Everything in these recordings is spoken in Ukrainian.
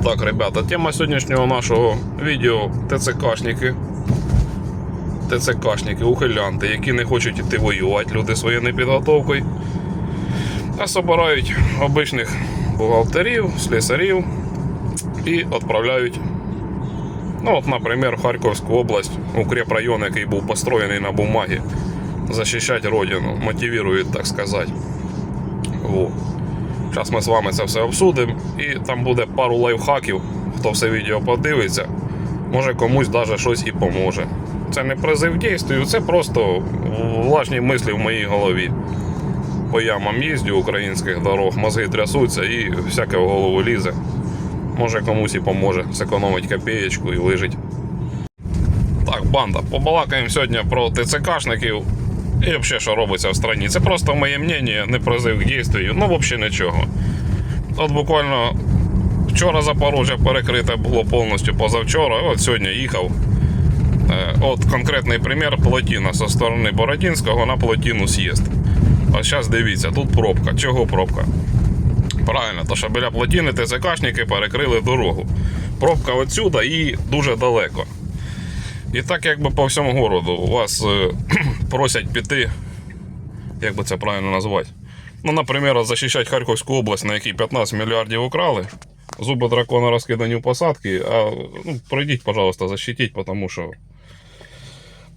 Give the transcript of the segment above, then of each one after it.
Так, ребята, тема сьогоднішнього нашого відео ТЦКшники. ТЦКшники, ухилянти, які не хочуть іти воювати, люди своєю непідготовкою, а собирають обичних бухгалтерів, слесарів і відправляють. Ну, от, наприклад, в Харківську область, укрепрайон, який був построєний на бумагі, захищати родину, мотивують, так сказати. Во. Зараз ми з вами це все обсудимо, і там буде пару лайфхаків. Хто все відео подивиться, може комусь навіть щось і поможе. Це не призив дійствію, це просто влажні мислі в моїй голові. По ямам їздю українських дорог, мозги трясуться і всяке в голову лізе. Може комусь і поможе зекономить копієчку і вижить. Так, банда, побалакаємо сьогодні про ТЦКшників і взагалі, що робиться в страні. Це просто моє мнення, не призив к дійствію, ну взагалі нічого. От буквально вчора Запорожжя перекрите було повністю позавчора, от сьогодні їхав. Е, От конкретний примір Плотіна зі сторони Бородінського на Плотіну з'їзд. А зараз дивіться, тут пробка. Чого пробка? Правильно, то що біля Плотіни ТЦКшники перекрили дорогу. Пробка отсюда і дуже далеко. І так якби по всьому городу вас е, просять піти, як би це правильно назвати. Ну, наприклад, захищати Харківську область, на якій 15 мільярдів украли. Зуби дракона розкидані в посадки, а ну, пройдіть, пожалуйста, защитіть, тому що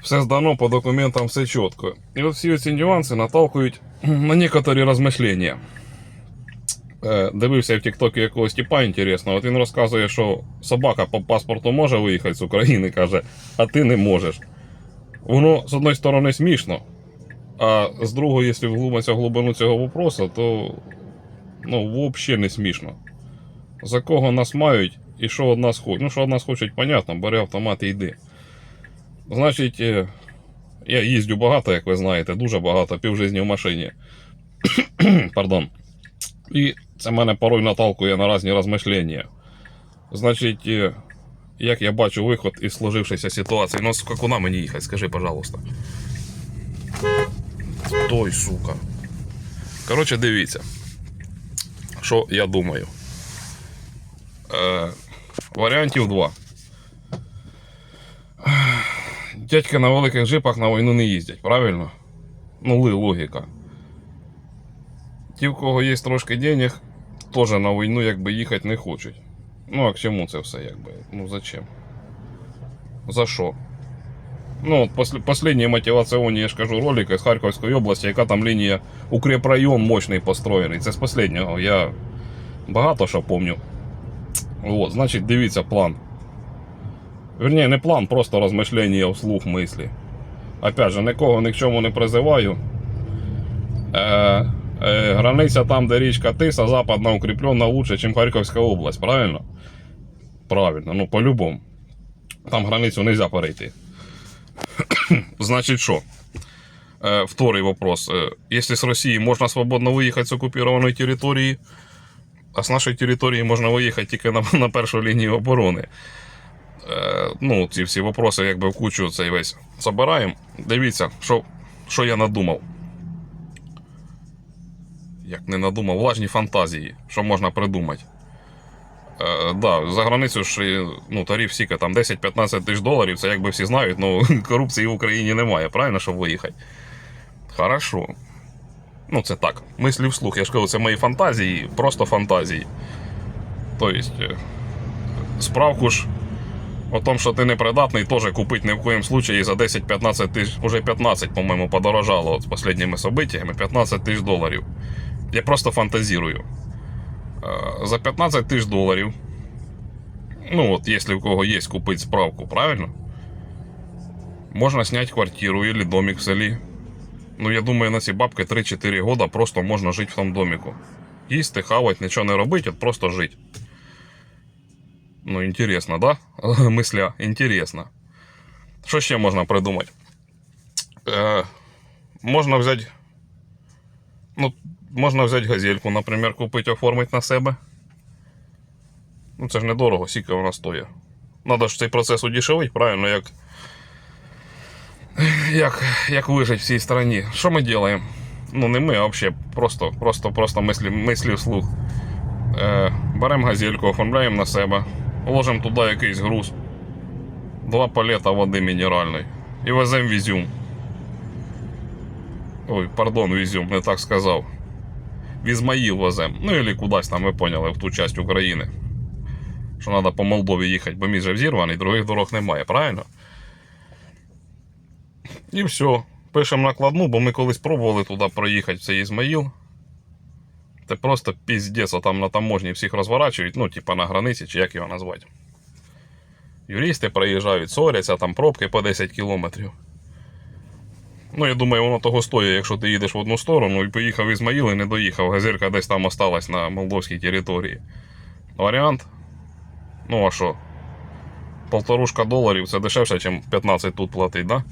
все здано по документам, все чітко. І от всі ці нюанси наталкують на некоторі розмишлення. Е, Дивився в Тіктокі якогось типа інтересного. От він розказує, що собака по паспорту може виїхати з України, каже, а ти не можеш. Воно з одної сторони смішно, а з другої, якщо вглубитися в глибину цього вопросу, то ну, взагалі не смішно. За кого нас мають і що від нас хочуть? Ну, що від нас хочуть, понятно, бери автомат і йди. Значить, е, я їздю багато, як ви знаєте, дуже багато, півжизні в машині. Пардон. І це мене порой наталкує на різні розмишлення. Значить, е, як я бачу виход із сложившейся ситуації. Ну, сука, куди мені їхати, скажи, пожалуйста. Той, сука. Коротше, дивіться. Що я думаю. Е, варіантів два. Дядьки на великих джипах на війну не їздять, правильно? Ну, логіка. Ті, в кого є трошки денег, теж на війну якби їхати не хочуть. Ну, а к чому це все, якби? Ну зачем? За що? Ну, от пос- последні мотиваційні, я ж кажу, ролики з Харківської області, яка там лінія укрепрайон мощний построєний. Це з останнього. Я багато що пам'ятаю. От, значить, дивіться план. Верні, не план, просто розмишлення вслух мислі. Опять же, нікого ні к чому не призиваю. Е, границя там, де річка Тиса, западна укріплена лучше, ніж Харківська область, правильно? Правильно, ну по-любому. Там границю не можна перейти. Значить, що? Е, второй вопрос. Е, Если с Росії можна свободно виїхати з окупованої території, а з нашої території можна виїхати тільки на, на першу лінію оборони. Е, ну, ці всі вопроси, якби в кучу цей весь забираємо. Дивіться, що, що я надумав. Як не надумав, влажні фантазії, що можна придумати. Е, да, за границю ж ну, тариф сіка там 10-15 тисяч доларів, це якби всі знають, ну корупції в Україні немає, правильно, щоб виїхати? Хорошо. Ну, це так. Мислі вслух. Я ж кажу, це мої фантазії, просто фантазії. Тобто, е, справку ж о том, що ти непридатний, теж купити ні в коєму случаї за 10-15 тисяч, уже 15, по-моєму, подорожало з останніми событиями, 15 тисяч доларів. Я просто фантазірую. Е, За 15 тисяч доларів. Ну, от, якщо в кого є купити справку, правильно? Можна зняти квартиру или домик в селі. Ну, я думаю, на ці бабки 3-4 года просто можна жити в тому домику. Їсти, хавати, нічого не робити, от просто жити. Ну, інтересно, да? Мисля, інтересно. Що ще можна придумати? Е, можна взяти. Ну, можна взяти газельку, наприклад, купити, оформити на себе. Ну, це ж недорого, скільки вона стоїть. Надо ж цей процес удешевити, правильно, як. Як, як вижити в цій страні. Що ми робимо? Ну, не ми, а взагалі, просто, просто, просто мислі, мислі вслух. Е, Беремо газельку, оформляємо на себе, ложимо туди якийсь груз, два палета води мінеральної і веземо в Ізюм. Ой, пардон, в не так сказав. В Ізмаїл веземо. Ну і кудись там, ви поняли, в ту часть України. Що треба по Молдові їхати, бо міст же взірваний, других дорог немає, правильно? І все. Пишемо накладну, бо ми колись пробували туди проїхати в цей Ізмаїл. Це просто піздець, а там на таможні всіх розворачують, ну, типа на границі, чи як його назвати. Юристи приїжджають, соряться, там пробки по 10 кілометрів. Ну, я думаю, воно того стоїть, якщо ти їдеш в одну сторону і поїхав Ізмаїл і не доїхав. Газирка десь там осталась на молдовській території. Варіант. Ну а що? Полторушка доларів це дешевше, ніж 15 тут платить, да?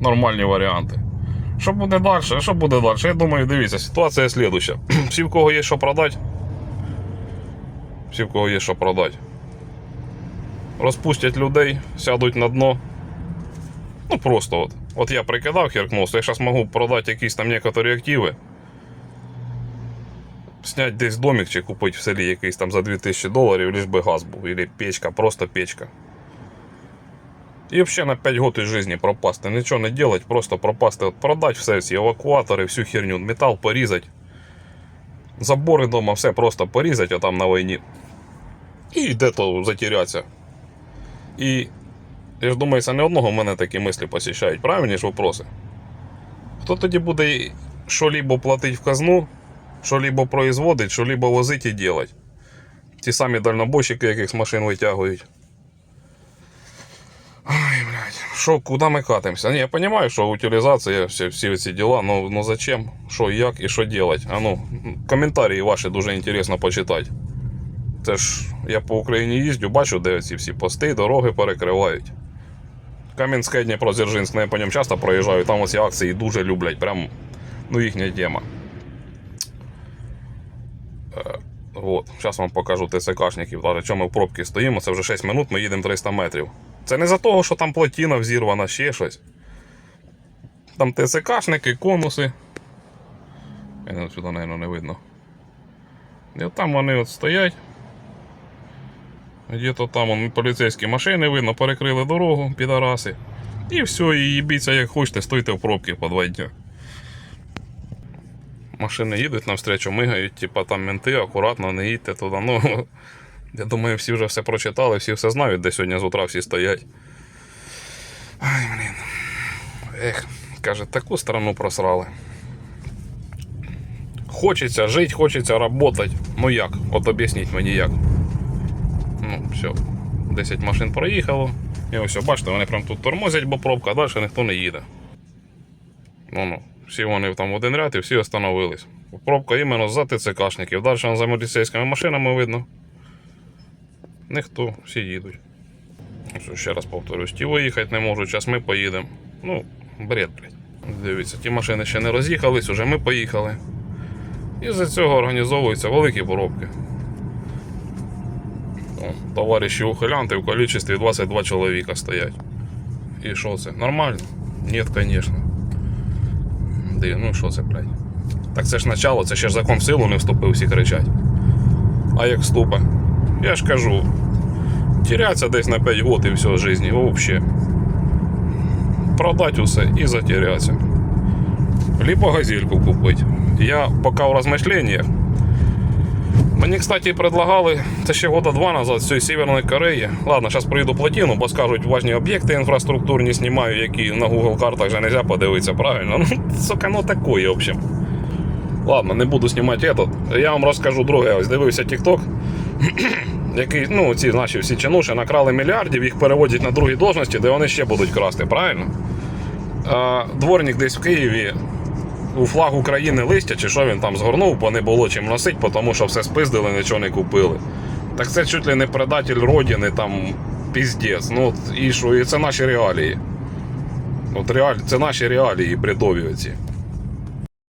Нормальні варіанти. Що буде далі? Що буде далі? Я думаю, дивіться, ситуація слідуща. Всі, в кого є що продати. Всі, в кого є що продати. Розпустять людей, сядуть на дно. Ну просто от. От я прикидав херкнувся, я зараз можу продати якісь там некоторі активи. Снять десь домик чи купити в селі якийсь там за 2000 доларів, лиш би газ був, або печка, просто печка. І взагалі на 5 років житті пропасти, нічого не делать, просто пропасти, от продати все, всі евакуатори, всю херню, метал порізати. Забори дома, все просто порізати отам на війні. І де-то затеряться. І я ж думаю, це не одного мене такі мислі посіщають, правильні ж вопроси? Хто тоді буде що-либо платити в казну, що-либо производить, що-либо возити і делать? Ті самі дальнобойщики, яких з машин витягують. Ай, блядь, що, куди ми катимося? Ні, я розумію, що утилізація, всі, всі ці діла, ну, ну зачем, що, як і що делать? А ну, коментарі ваші дуже інтересно почитати. Це ж я по Україні їздю, бачу, де ці всі пости, дороги перекривають. Кам'янське Дніпродзержинськ, ну, я по ньому часто проїжджаю, там ось акції дуже люблять, прям ну їхня тема. Е, Вот. Зараз вам покажу ТЦКшників. Даже чому ми в пробці стоїмо, це вже 6 минут, ми їдемо 300 метрів. Це не за того, що там плотіна взірвана, ще щось. Там ТЦКшники, конуси. Сюди, мабуть, не видно. І от там вони от стоять. Где-то там вон, поліцейські машини видно, перекрили дорогу, підараси. І все, і їбіться як хочете, стойте в пробці по два дні. Машини їдуть навстречу, мигають, типа там менти, акуратно, не їдьте туди. Ну, я думаю, всі вже все прочитали, всі все знають, де сьогодні з утра всі стоять. Ай, блін. Ех, каже, таку страну просрали. Хочеться жити, хочеться працювати. Ну як? От об'ясніть мені як. Все. 10 машин проїхало. І ось, бачите, вони прям тут тормозять, бо пробка, а далі ніхто не їде. Ну ну. Всі вони там в один ряд і всі остановились. Пробка іменно за ТЦКшників. Далі за міліцейськими машинами видно. Ніхто, всі їдуть. Що, ще раз повторюсь, ті виїхати не можуть, зараз ми поїдемо. Ну, бред, блядь. Дивіться, ті машини ще не роз'їхались, уже ми поїхали. І за цього організовуються великі поробки. О, товариші ухилянти в кількості 22 чоловіка стоять. І що це? Нормально? Ні, звісно. Ди, ну що це, блядь? Так це ж начало, це ще ж закон в силу не вступив, всі кричать. А як вступе? Я ж кажу, теряться десь на 5 років і все з житті, взагалі. Продать усе і затеряться. Либо газельку купити. Я поки в розмишленнях. Мені, кстати, предлагали, це ще года два назад з цієї Северної Кореї. Ладно, зараз приїду плотину, бо скажуть, важні об'єкти інфраструктурні знімаю, які на Google картах вже не можна подивитися, правильно? Ну, сука, ну такое, в общем. Ладно, не буду знімати этот. Я вам розкажу друге. Ось дивився TikTok, який, ну, ці наші всі чинуші накрали мільярдів, їх переводять на другі должності, де вони ще будуть красти, правильно? Дворник десь в Києві у флаг України листя, чи що він там згорнув, бо не було чим носити, тому що все спиздили, нічого не купили. Так це чуть ли не предатель родини, там піздець. Ну, і що, і це наші реалії. От реаль... Це наші реалії бредові оці.